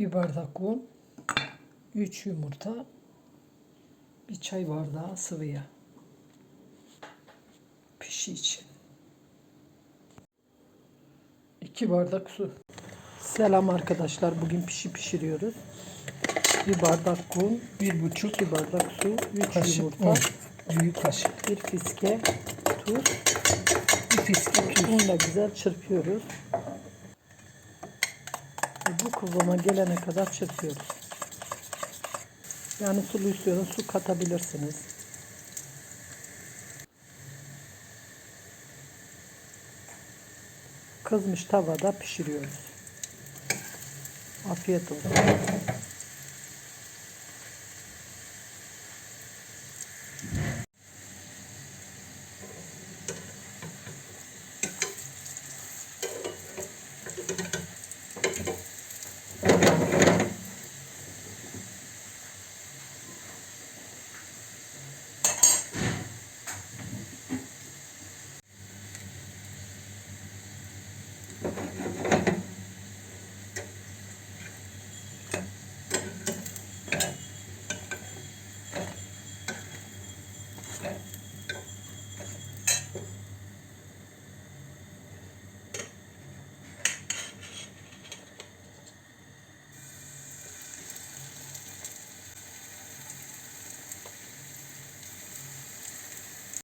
Bir bardak un, 3 yumurta, bir çay bardağı sıvı yağ. Pişi için. 2 bardak su. Selam arkadaşlar. Bugün pişi pişiriyoruz. Bir bardak un, bir buçuk bir bardak su, 3 yumurta, büyük kaşık, bir fiske tuz, bir fiske tuz. Unla güzel çırpıyoruz. Bu kıvama gelene kadar çırpıyoruz. Yani sulu istiyorsanız su katabilirsiniz. Kızmış tavada pişiriyoruz. Afiyet olsun. മനസ്സിലായി